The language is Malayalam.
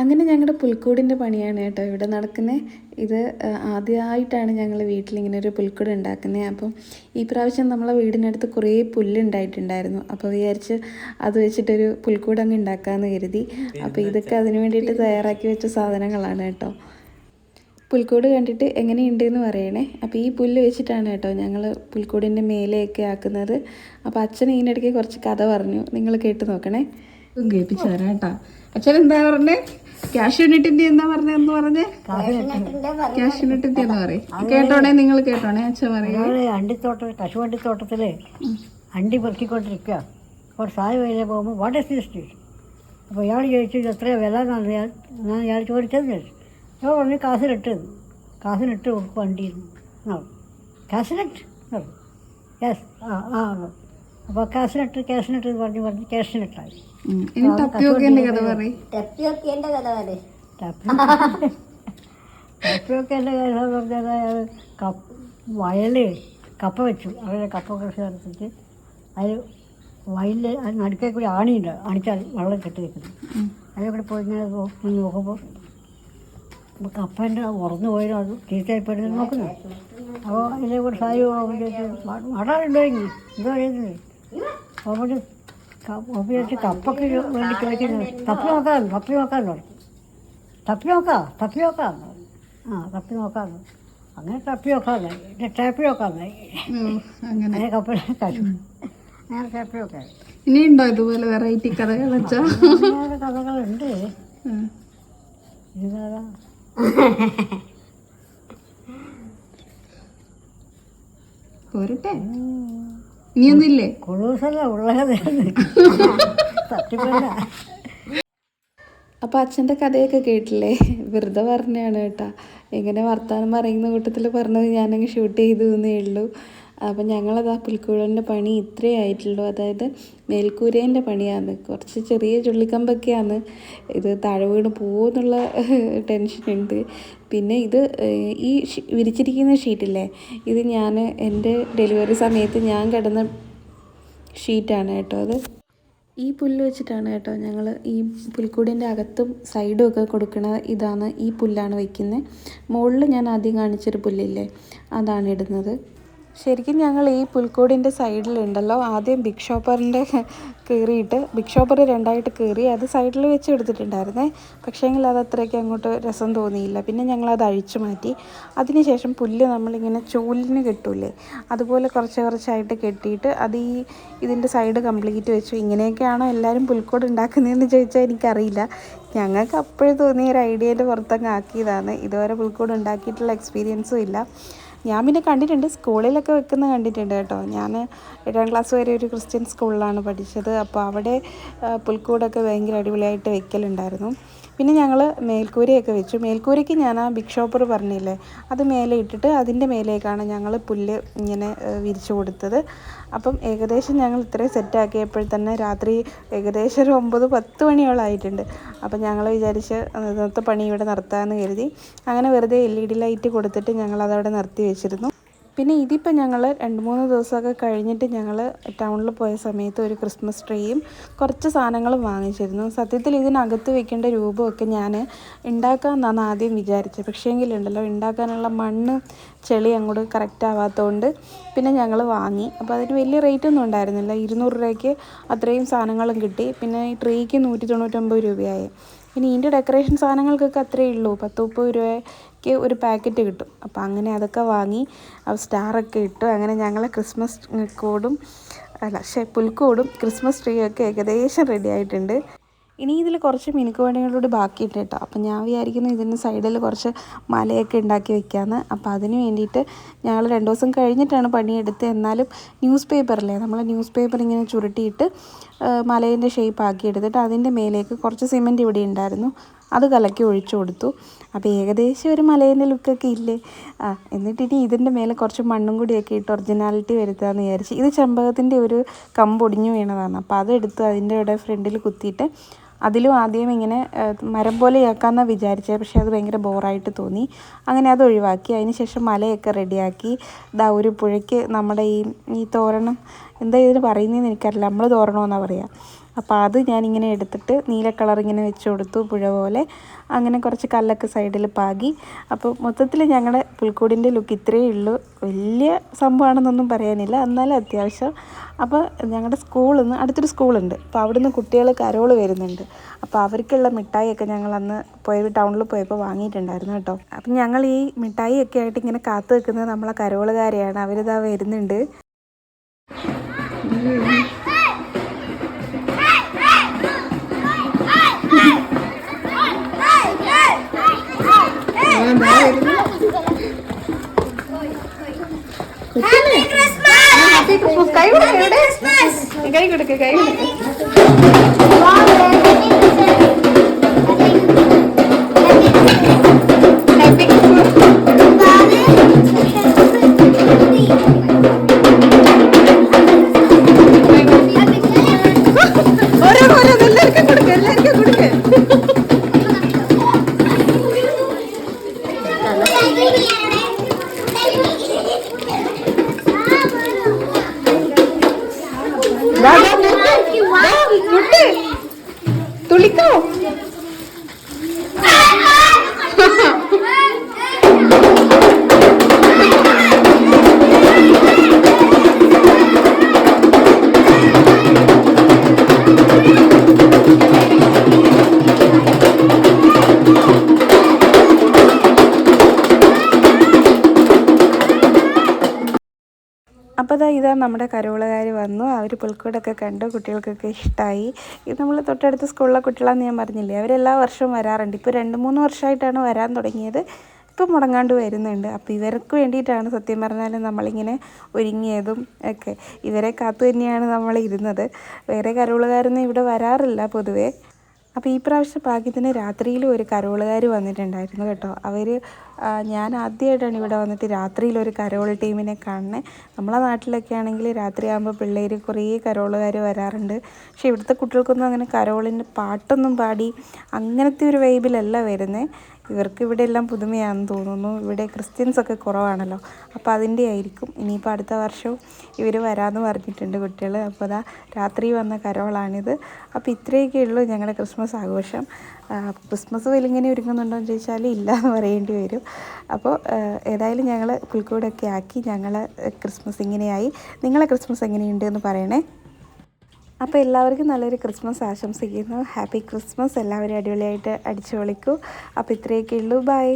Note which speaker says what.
Speaker 1: അങ്ങനെ ഞങ്ങളുടെ പുൽക്കൂടിന്റെ പണിയാണ് കേട്ടോ ഇവിടെ നടക്കുന്നത് ഇത് ആദ്യമായിട്ടാണ് ഞങ്ങൾ വീട്ടിലിങ്ങനെ ഒരു പുൽക്കൂട് ഉണ്ടാക്കുന്നത് അപ്പം ഈ പ്രാവശ്യം നമ്മളെ വീടിനടുത്ത് കുറേ പുല്ലുണ്ടായിട്ടുണ്ടായിരുന്നു. അപ്പോൾ വിചാരിച്ച് അത് വെച്ചിട്ടൊരു പുൽക്കൂട് അങ്ങ് ഉണ്ടാക്കാമെന്ന് കരുതി. അപ്പോൾ ഇതൊക്കെ അതിന് വേണ്ടിയിട്ട് തയ്യാറാക്കി വെച്ച സാധനങ്ങളാണ് കേട്ടോ. പുൽക്കൂട് കണ്ടിട്ട് എങ്ങനെയുണ്ട് എന്ന് പറയണേ. അപ്പോൾ ഈ പുല്ല് വെച്ചിട്ടാണ് കേട്ടോ ഞങ്ങൾ പുൽക്കൂടിന്റെ മേലെയൊക്കെ ആക്കുന്നത്. അപ്പോൾ അച്ഛൻ ഇതിനിടയ്ക്ക് കുറച്ച് കഥ പറഞ്ഞു. നിങ്ങൾ കേട്ട് നോക്കണേ. കേൾപ്പിച്ചു തരാം കേട്ടോ. അച്ഛൻ എന്താ പറഞ്ഞേ? ക്യാഷ് യൂണിറ്റിന്റെ എന്താ പറഞ്ഞെന്ന് പറഞ്ഞേ? ക്യാഷ് യൂണിറ്റിന്റെ എന്ന് പറയും? കേട്ടോണേ നിങ്ങൾ കേട്ടോണേ അച്ഛൻ പറയും.
Speaker 2: അണ്ടിത്തോട്ടം കശുവണ്ടിത്തോട്ടത്തിൽ അണ്ടി പെറുക്കിക്കൊണ്ടിരിക്കുക അപ്പോൾ സായ വഴിയിലെ പോകുമ്പോൾ വാട്ട് ഇസ് ദിസ് അപ്പോൾ ഇയാൾ ചോദിച്ചു ഇത് എത്രയാണ് വില എന്നാണ് ഞാൻ ഞാൻ ഇയാൾ ചോദിച്ചത്. ചോദിച്ചു ഞാൻ പറഞ്ഞു കാസിലിട്ട് കാസിലിട്ട് കൊടുക്കും വണ്ടിയിൽ കാസിലിട്ട് യെസ് ആ ആ. അപ്പോൾ കാസിലിട്ട് ക്യാഷിനിട്ട് പറഞ്ഞു പറഞ്ഞ് പറഞ്ഞ് ക്യാഷിനിട്ടായി
Speaker 1: ഉം. ഇനി ടപ്പിയൊക്കെ കഥ പറയും.
Speaker 3: ടെപ്പിയൊക്കെ കഥ പറയും.
Speaker 2: എന്റെ പറഞ്ഞാൽ അയാൾ കപ്പ വയൽ കപ്പ വെച്ചു. അവരെ കപ്പ കൃഷി നടത്തിയിട്ട് അത് വയലിൽ അത് നടുക്കേ കൂടി ആണിയുണ്ട്. അണിച്ചാൽ വെള്ളം കെട്ടി വെക്കുന്നത് അതിൽ കൂടി പോയി ഇങ്ങനെ നോക്കുമ്പോൾ കപ്പന്റെ ഉറന്നു പോയാലും അത് ചീത്തയായിപ്പോയി നോക്കുന്നു. അപ്പോൾ അതിലെ കൂടി സാരി അടാറുണ്ടോ ഇനി? എന്തോ ചെയ്യുന്നത് അപ്പോൾ ഉപയോഗിച്ച് കപ്പൊക്കെ വേണ്ടി ചോദിക്കുന്നത് തപ്പി നോക്കാൻ തപ്പി നോക്കാൻ തുടങ്ങി തപ്പി നോക്കാം തപ്പി നോക്കാം ആ തപ്പി നോക്കാം അങ്ങനെ തപ്പി നോക്കാം ടാപ്പി
Speaker 1: ഉം, അങ്ങനെ.
Speaker 2: കപ്പ കഴിച്ചു. അങ്ങനെ ടാപ്പി നോക്കാം
Speaker 1: ഇനിയുണ്ടോ ഇതുപോലെ വെറൈറ്റി കഥകൾ
Speaker 2: അങ്ങനെ കഥകളുണ്ട്. ഇതാ
Speaker 1: പോരട്ടെ. ഇനിയൊന്നുമില്ലേ
Speaker 2: കുളൂസല്ല ഉള്ളത് തട്ടിപ്പല്ല
Speaker 1: അപ്പോൾ അച്ഛന്റെ കഥയൊക്കെ കേട്ടില്ലേ? വെറുതെ പറഞ്ഞാണ് കേട്ടോ. എങ്ങനെ വർത്താനം പറയുന്ന കൂട്ടത്തിൽ പറഞ്ഞത് ഞാനങ്ങ് ഷൂട്ട് ചെയ്തു എന്നേ ഉള്ളൂ. അപ്പം ഞങ്ങളത് ആ പുൽക്കൂടിന്റെ പണി ഇത്രയേ ആയിട്ടുള്ളൂ. അതായത് മേൽക്കൂരേന്റെ പണിയാണ്. കുറച്ച് ചെറിയ ചുള്ളിക്കമ്പൊക്കെയാണ്. ഇത് താഴെ വീണ് പോകുമെന്നുള്ള ടെൻഷനുണ്ട്. പിന്നെ ഇത് ഈ വിരിച്ചിരിക്കുന്ന ഷീറ്റില്ലേ? ഇത് ഞാൻ എന്റെ ഡെലിവറി സമയത്ത് ഞാൻ കിടന്ന ഷീറ്റാണ് കേട്ടോ അത്. ഈ പുല്ല് വെച്ചിട്ടാണ് കേട്ടോ ഞങ്ങൾ ഈ പുൽക്കൂടിന്റെ അകത്തും സൈഡും ഒക്കെ കൊടുക്കുന്ന ഇതാണ് ഈ പുല്ലാണ് വയ്ക്കുന്നത് മുകളിൽ ഞാൻ ആദ്യം കാണിച്ചൊരു പുല്ലില്ലേ? അതാണ് ഇടുന്നത്. ശരിക്കും ഞങ്ങൾ ഈ പുൽക്കൂടിന്റെ സൈഡിലുണ്ടല്ലോ. ആദ്യം ബിഗ് ഷോപ്പറിന്റെ കീറിയിട്ട് ബിഗ് ഷോപ്പർ രണ്ടായിട്ട് കീറി അത് സൈഡിൽ വെച്ച് എടുത്തിട്ടുണ്ടായിരുന്നേ. പക്ഷേങ്കിൽ അത് അത്രയ്ക്ക് അങ്ങോട്ട് രസം തോന്നിയില്ല. പിന്നെ ഞങ്ങൾ അത് അഴിച്ചു മാറ്റി. അതിനുശേഷം പുല്ല് നമ്മളിങ്ങനെ ചൂലിന് കെട്ടൂലേ. അതുപോലെ കുറച്ച് കുറച്ചായിട്ട് കെട്ടിയിട്ട് അത് ഈ ഇതിന്റെ സൈഡ് കംപ്ലീറ്റ് വെച്ചു. ഇങ്ങനെയൊക്കെയാണോ എല്ലാവരും പുൽക്കോട് ഉണ്ടാക്കുന്നതെന്ന് ചോദിച്ചാൽ എനിക്കറിയില്ല. ഞങ്ങൾക്ക് അപ്പോഴും തോന്നിയ ഒരു ഐഡിയേന്റെ പുറത്തങ്ങ് ആക്കിയതാണ്. ഇതുവരെ പുൽക്കോട് ഉണ്ടാക്കിയിട്ടുള്ള എക്സ്പീരിയൻസും ഇല്ല. ഞാൻ പിന്നെ കണ്ടിട്ടുണ്ട് സ്കൂളിലൊക്കെ വെക്കുന്നത് കണ്ടിട്ടുണ്ട് കേട്ടോ. ഞാൻ എട്ടാം ക്ലാസ് വരെ ഒരു ക്രിസ്ത്യൻ സ്കൂളിലാണ് പഠിച്ചത്. അപ്പോൾ അവിടെ പുൽക്കൂടൊക്കെ ഭയങ്കര അടിപൊളിയായിട്ട് വെക്കലുണ്ടായിരുന്നു. പിന്നെ ഞങ്ങൾ മേൽക്കൂരയൊക്കെ വെച്ചു. മേൽക്കൂരയ്ക്ക് ഞാൻ ആ ബിഗ് ഷോപ്പർ പറഞ്ഞില്ലേ അത് മേലെ ഇട്ടിട്ട് അതിന്റെ മേലേക്കാണ് ഞങ്ങൾ പുല്ല് ഇങ്ങനെ വിരിച്ചു കൊടുത്തത്. അപ്പം ഏകദേശം ഞങ്ങൾ ഇത്രയും സെറ്റാക്കിയപ്പോൾ തന്നെ രാത്രി ഏകദേശം ഒരു ഒമ്പത് പത്ത് മണിയോളായിട്ടുണ്ട് അപ്പം ഞങ്ങൾ വിചാരിച്ച് ഇന്നത്തെ പണി ഇവിടെ നിർത്താമെന്ന് കരുതി. അങ്ങനെ വെറുതെ എൽ ഇ ഡി ലൈറ്റ് കൊടുത്തിട്ട് ഞങ്ങൾ അതവിടെ നിർത്തി വെച്ചിരുന്നു പിന്നെ ഇതിപ്പോൾ ഞങ്ങൾ രണ്ട് മൂന്ന് ദിവസമൊക്കെ കഴിഞ്ഞിട്ട് ഞങ്ങൾ ടൗണിൽ പോയ സമയത്ത് ഒരു ക്രിസ്മസ് ട്രീയും കുറച്ച് സാധനങ്ങളും വാങ്ങിച്ചിരുന്നു. സത്യത്തിൽ ഇതിനകത്ത് വെക്കേണ്ട രൂപമൊക്കെ ഞാൻ ഉണ്ടാക്കാമെന്നാണ് ആദ്യം വിചാരിച്ചത്. പക്ഷേങ്കിലുണ്ടല്ലോ ഉണ്ടാക്കാനുള്ള മണ്ണ് ചെളി അങ്ങോട്ട് കറക്റ്റ് ആവാത്തതുകൊണ്ട് പിന്നെ ഞങ്ങൾ വാങ്ങി. അപ്പോൾ അതിന് വലിയ റേറ്റ് ഒന്നും ഉണ്ടായിരുന്നില്ല. ഇരുന്നൂറ് രൂപയ്ക്ക് അത്രയും സാധനങ്ങളും കിട്ടി. പിന്നെ ഈ ട്രീക്ക് നൂറ്റി തൊണ്ണൂറ്റൊമ്പത് രൂപയായി. പിന്നെ ഇതിന്റെ ഡെക്കറേഷൻ സാധനങ്ങൾക്കൊക്കെ അത്രയേ ഉള്ളൂ. പത്ത് മുപ്പത് രൂപയ്ക്ക് ഒരു പാക്കറ്റ് കിട്ടും. അപ്പോൾ അങ്ങനെ അതൊക്കെ വാങ്ങി സ്റ്റാറൊക്കെ ഇട്ടു. അങ്ങനെ ഞങ്ങൾ ക്രിസ്മസ് കോഡും അല്ല ഷേ പുൽക്കോടും ക്രിസ്മസ് ട്രീ ഒക്കെ ഏകദേശം റെഡി ആയിട്ടുണ്ട്. ഇനി ഇതിൽ കുറച്ച് മിനുക്ക് ബാക്കി ബാക്കിയിട്ട് കേട്ടോ. അപ്പം ഞാൻ വിചാരിക്കുന്നു ഇതിന്റെ സൈഡിൽ കുറച്ച് മലയൊക്കെ ഉണ്ടാക്കി വെക്കാമെന്ന് അപ്പോൾ അതിന് വേണ്ടിയിട്ട് ഞങ്ങൾ രണ്ട് ദിവസം കഴിഞ്ഞിട്ടാണ് പണിയെടുത്തത്. എന്നാലും ന്യൂസ് പേപ്പറില്ലേ നമ്മൾ ന്യൂസ് പേപ്പർ ഇങ്ങനെ ചുരുട്ടിയിട്ട് മലേന്റെ ഷേപ്പ് ആക്കി എടുത്തിട്ട് അതിന്റെ മേലേക്ക് കുറച്ച് സിമന്റ് ഇവിടെ ഉണ്ടായിരുന്നു. അത് കലക്കി ഒഴിച്ചു കൊടുത്തു. അപ്പോൾ ഏകദേശം ഒരു മലേന്റെ ലുക്കൊക്കെ ഇല്ലേ? ആ എന്നിട്ട് ഇനി ഇതിന്റെ മേലെ കുറച്ച് മണ്ണും കൂടിയൊക്കെ ഇട്ട് ഒറിജിനാലിറ്റി വരുത്താമെന്ന് വിചാരിച്ച് ഇത് ചെമ്പകത്തിന്റെ ഒരു കമ്പ് ഒടിഞ്ഞു വീണതാണ്. അപ്പോൾ അതെടുത്ത് അതിന്റെ ഇവിടെ ഫ്രണ്ടിൽ കുത്തിയിട്ട് അതിലും ആദ്യം ഇങ്ങനെ മരം പോലെ ആക്കാമെന്നാണ് വിചാരിച്ചത് പക്ഷേ അത് ഭയങ്കര ബോറായിട്ട് തോന്നി. അങ്ങനെ അത് ഒഴിവാക്കി. അതിന് ശേഷം മലയൊക്കെ റെഡിയാക്കി. ഇതാ ഒരു പുഴയ്ക്ക് നമ്മുടെ ഈ ഈ തോരണം എന്താ ഇതിന് പറയുന്നതെന്ന് എനിക്കറിയില്ല. നമ്മൾ തോരണമെന്നാണ് പറയുക അപ്പോൾ അത് ഞാനിങ്ങനെ എടുത്തിട്ട് നീല കളർ ഇങ്ങനെ വെച്ച് കൊടുത്തു പുഴ പോലെ. അങ്ങനെ കുറച്ച് കല്ലൊക്കെ സൈഡിൽ പാകി. അപ്പോൾ മൊത്തത്തിൽ ഞങ്ങളുടെ പുൽക്കൂടിന്റെ ലുക്ക് ഇത്രയേ ഉള്ളൂ. വലിയ സംഭവമാണെന്നൊന്നും പറയാനില്ല. എന്നാലും അത്യാവശ്യം. അപ്പോൾ ഞങ്ങളുടെ സ്കൂളിൽ നിന്ന് അടുത്തൊരു സ്കൂളുണ്ട് അപ്പോൾ അവിടുന്ന് കുട്ടികൾ കരോൾ വരുന്നുണ്ട്. അപ്പോൾ അവർക്കുള്ള മിഠായിയൊക്കെ ഞങ്ങൾ അന്ന് പോയി ടൗണിൽ പോയപ്പോൾ വാങ്ങിയിട്ടുണ്ടായിരുന്നു കേട്ടോ. അപ്പം ഞങ്ങൾ ഈ മിഠായിയൊക്കെ ആയിട്ട് ഇങ്ങനെ കാത്തു നിൽക്കുന്നത് നമ്മളെ കരോളുകാരെയാണ്. അവരിതാ വരുന്നുണ്ട്. കൈ കൊടുക്ക് കൈ കൊടുക്ക്. ഹാപ്പി ദാ, അപ്പോൾ ഇതാ നമ്മുടെ കരോളുകാർ വന്നു. അവർ പുൽക്കൂടൊക്കെ കണ്ടു കുട്ടികൾക്കൊക്കെ ഇഷ്ടമായി ഇത് നമ്മൾ തൊട്ടടുത്ത സ്കൂളിലെ കുട്ടികളാണെന്ന് ഞാൻ പറഞ്ഞില്ലേ അവരെല്ലാ വർഷവും വരാറുണ്ട്. ഇപ്പോൾ രണ്ട് മൂന്ന് വർഷമായിട്ടാണ് വരാൻ തുടങ്ങിയത്. ഇപ്പം മുടങ്ങാണ്ട് വരുന്നുണ്ട്. അപ്പോൾ ഇവർക്ക് വേണ്ടിയിട്ടാണ് സത്യം പറഞ്ഞാൽ നമ്മളിങ്ങനെ ഒരുങ്ങിയതും ഒക്കെ. ഇവരെ കാത്തു തന്നെയാണ് നമ്മൾ ഇരുന്നത്. വേറെ കരോളുകാരൊന്നും ഇവിടെ വരാറില്ല പൊതുവേ. അപ്പോൾ ഈ പ്രാവശ്യം ഭാഗ്യത്തിന് രാത്രിയിൽ ഒരു കരോളുകാർ വന്നിട്ടുണ്ടായിരുന്നു കേട്ടോ. അവർ ഞാൻ ആദ്യമായിട്ടാണ് ഇവിടെ വന്നിട്ട് രാത്രിയിൽ ഒരു കരോൾ ടീമിനെ കാണുന്നത് നമ്മളെ നാട്ടിലൊക്കെ ആണെങ്കിൽ രാത്രിയാകുമ്പോൾ പിള്ളേർ കുറേ കരോളുകാർ വരാറുണ്ട്. പക്ഷേ ഇവിടുത്തെ കുട്ടികൾക്കൊന്നും അങ്ങനെ കരോളിന്റെ പാട്ടൊന്നും പാടി അങ്ങനത്തെ ഒരു വൈബിലല്ല വരുന്നത് ഇവർക്ക് ഇവിടെ എല്ലാം പുതുമയാണെന്ന് തോന്നുന്നു. ഇവിടെ ക്രിസ്ത്യൻസ് ഒക്കെ കുറവാണല്ലോ. അപ്പോൾ അതിന്റെ ആയിരിക്കും. ഇനിയിപ്പോൾ അടുത്ത വർഷവും ഇവർ വരാമെന്ന് പറഞ്ഞിട്ടുണ്ട് കുട്ടികൾ അപ്പോൾ അതാ രാത്രി വന്ന കരോളാണിത്. അപ്പോൾ ഇത്രയൊക്കെ ഉള്ളൂ ഞങ്ങളുടെ ക്രിസ്മസ് ആഘോഷം. ക്രിസ്മസ് വലിങ്ങനെ ഒരുങ്ങുന്നുണ്ടോ എന്ന് ചോദിച്ചാൽ ഇല്ല എന്ന് പറയേണ്ടി വരും. അപ്പോൾ ഏതായാലും ഞങ്ങൾ പുൽക്കൂടൊക്കെ ആക്കി ഞങ്ങൾ ക്രിസ്മസ് ഇങ്ങനെയായി. നിങ്ങളെ ക്രിസ്മസ് എങ്ങനെയുണ്ട് എന്ന് പറയണേ. അപ്പോൾ എല്ലാവർക്കും നല്ലൊരു ക്രിസ്മസ് ആശംസിക്കുന്നു. Happy Christmas. എല്ലാവരും അടിപൊളിയായിട്ട് അടിച്ചു പൊളിക്കൂ അപ്പോൾ ഇത്രയൊക്കെ ഉള്ളൂ ബൈ.